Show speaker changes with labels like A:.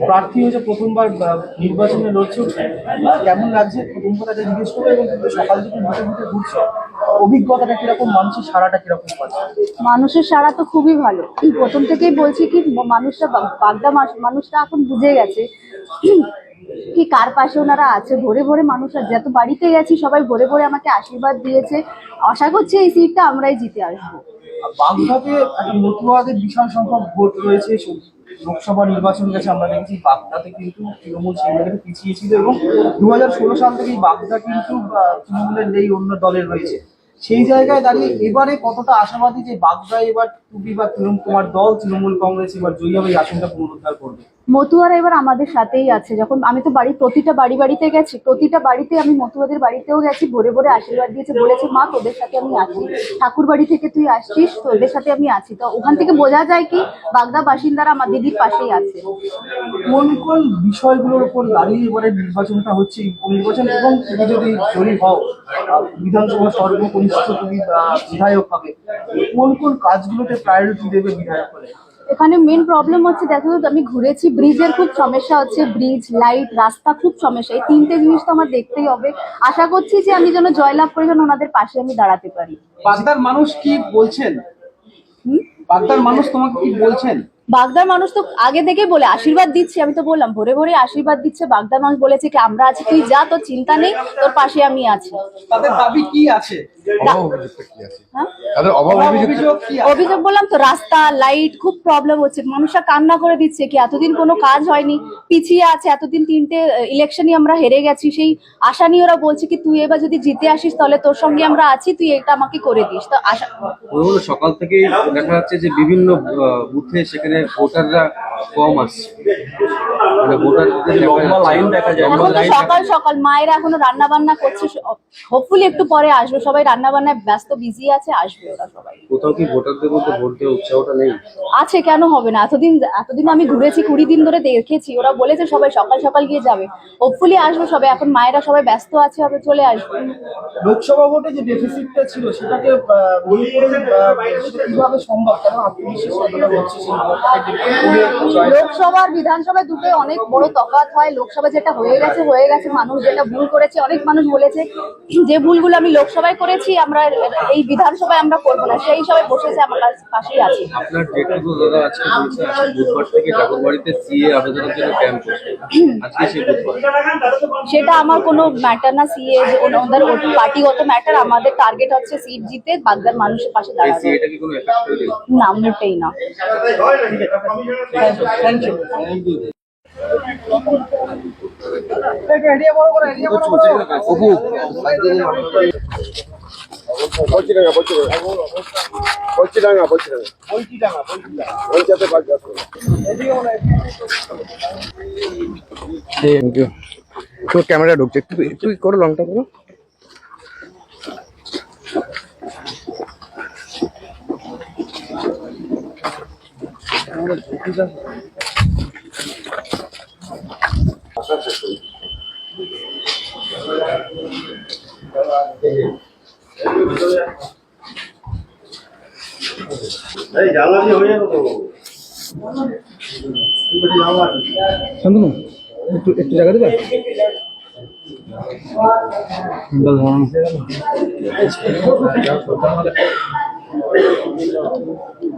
A: প্রার্থী হয়েছে প্রথমবার নির্বাচনে লড়ছে। কেমন লাগছে? প্রথম কথাটা জিজ্ঞেস করব এবং সকাল থেকে ঘুরছো। অভিজ্ঞতাটা কীরকম? মানুষের সারাটা কীরকম পাচ্ছে?
B: মানুষের সাড়া তো খুবই ভালো। প্রথম থেকেই বলছি কি মানুষরা বা- বাগদা মানুষরা এখন বুঝে গেছে কি কার পাশে ওনারা আছে। ভোরে ভোরে মানুষরা যত বাড়িতে গেছি সবাই ভোরে ভোরে আমাকে আশীর্বাদ দিয়েছে। আশা করছি এই সিটটা আমরাই জিতে আসব।
A: বাগদাতে একটা মতুয়াদের বিশাল সংখ্যক ভোট রয়েছে লোকসভা নির্বাচন গেছে, আমরা দেখেছি বাগদাতে কিন্তু তৃণমূল সেখানে পিছিয়ে ছিল এবং দু হাজার ষোলো সাল থেকেই বাগদা কিন্তু তৃণমূলের নেই, অন্য দলের রয়েছে। সেই জায়গায় দাঁড়িয়ে এবারে কতটা আশাবাদী যে বাগদা এবার টুপি বা তৃণমূল তোমার দল, তৃণমূল কংগ্রেস এবার জয়ী হবে এই আসনটা পুনরুদ্ধার করবে?
B: মতুয়ারা এবার আমাদের সাথেই আছে। যখন আমি তো বাড়ি, প্রতিটা বাড়ি বাড়িতে গেছি, প্রতিটা বাড়িতে আমি মতুয়াদের বাড়িতেও গেছি, ভোরে ভোরে আশীর্বাদ দিয়েছে, বলেছে, মা, তোদের সাথে আমি আছি। ঠাকুর বাড়ি থেকে তুই আসছিস, তোদের সাথে আমি আছি। তো ওখান থেকে বোঝা যায় কি, বাগদা বাসিন্দারা আমার দিদির পাশেই আছে।
A: কোন কোন বিষয়গুলোর উপর দাঁড়িয়ে এবারে নির্বাচনটা হচ্ছে নির্বাচন এবং তুমি যদি জয়ী হও বিধানসভা সর্বকনিষ্ঠ তুমি বিধায়ক হবে, কোন কোন কাজগুলোতে প্রায়োরিটি দেবে বিধায়ক হলে?
B: এখানে মেন প্রবলেম হচ্ছে দেখো তো আমি ঘুরেছি ব্রিজের খুব সমস্যা হচ্ছে ব্রিজ লাইট রাস্তা খুব সমস্যা। এই তিনটে জিনিস তো আমার দেখতেই হবে। আশা করছি যে আমি যেন জয়লাভ করে যেন ওনাদের পাশে আমি দাঁড়াতে পারি।
A: বাগদার মানুষ কি বলছেন?
B: হুম?
A: বাগদার মানুষ তোমাকে কি বলছেন?
B: বাগদার মানুষ তো আগে থেকে বলে আশীর্বাদ দিচ্ছে আমি তো বললাম ভোরে ভোরে আশীর্বাদ দিচ্ছে বাগদার মানুষ বলেছে কি আমরা আছি তুই যা তোর চিন্তা নেই তোর পাশে আমি আছি।
A: তাদের দাবি কি আছে?
C: অভাব অভিযোগটা কি আছে?
B: হ্যাঁ?
C: অভিযোগ
B: বললাম তো রাস্তা লাইট খুব প্রবলেম হচ্ছে। মানুষরা কান্না করে দিচ্ছে কি এতদিন কোনো কাজ হয়নি পিছিয়ে আছে এতদিন তিনটে ইলেকশনই আমরা হেরে গেছি। সেই আশা নিয়ে ওরা বলছে কি তুই এবার যদি জিতে আসিস তাহলে তোর সঙ্গে আমরা আছি তুই এটা আমাকে করে দিস। তো আশা
D: সকাল থেকেই দেখা যাচ্ছে যে বিভিন্ন বুথে সেখানে ভোটাররা কম আসছে মানে ভোটারদের লাইন দেখা যায়
B: এখন তো সকাল সকাল। মায়েরা এখনও রান্না বান্না করছে হোপফুলি একটু পরে আসবে। সবাই রান্না বান্নায় ব্যস্ত বিজি আছে আসবে ওরা সবাই।
D: কোথাও কি ভোটারদের মধ্যে ভোট দেওয়ার উৎসাহটা নেই?
B: আছে কেন হবে না? এতদিন এতদিন আমি ঘুরেছি কুড়ি দিন ধরে দেখেছি। ওরা বলেছে সবাই সকাল সকাল গিয়ে যাবে। হোপফুলি আসবে সবাই। এখন মায়েরা সবাই ব্যস্ত আছে হবে চলে আসবে।
A: লোকসভা ভোটে যে ডেফিসিটটা ছিল সেটাকে কীভাবে সম্ভব? আত্মবিশ্বাস হচ্ছে সেই ভোটটাকে করে
B: লোকসভা বিধানসভা দুটোই অনেক বড় তফাৎ হয়। লোকসভা যেটা হয়ে গেছে হয়ে গেছে। মানুষ যেটা ভুল করেছে অনেক মানুষ বলেছে যে ভুলগুলো আমি লোকসভায় করেছি আমরা এই বিধানসভায় আমরা করব না। সেই সবাই বসেছে আমার পাশেই আছে।
D: আপনার জেঠু দাদা আজকে বলছে আজকে বুধবার থেকে ঠাকুরবাড়িতে সিএ আবেদনের জন্য ক্যাম্প করছে। আজকে সেই বুধবার।
B: সেটা আমার কোনো ম্যাটার না। সিএ ওনাদের পার্টিগত ম্যাটার আমাদের টার্গেট হচ্ছে সিট জিতে বাগদার মানুষের পাশে
D: এই
B: দাঁড়াবে।
D: সিএটা কি কোনো এফেক্ট করে দিল?
B: না মোটেই না।
A: থ্যাংক ইউ
C: অপু
E: বলছিডাঙ্গা বলছিডাঙ্গা বলছিডাঙ্গা বলছিডাঙ্গা পঞ্চায়েতে
C: থ্যাংক ইউ ক্যামেরা ঢুকছে। একটু একটু করো লংটা করো।
A: শান্তনু একটু একটু জায়গা দেবে? ধরুন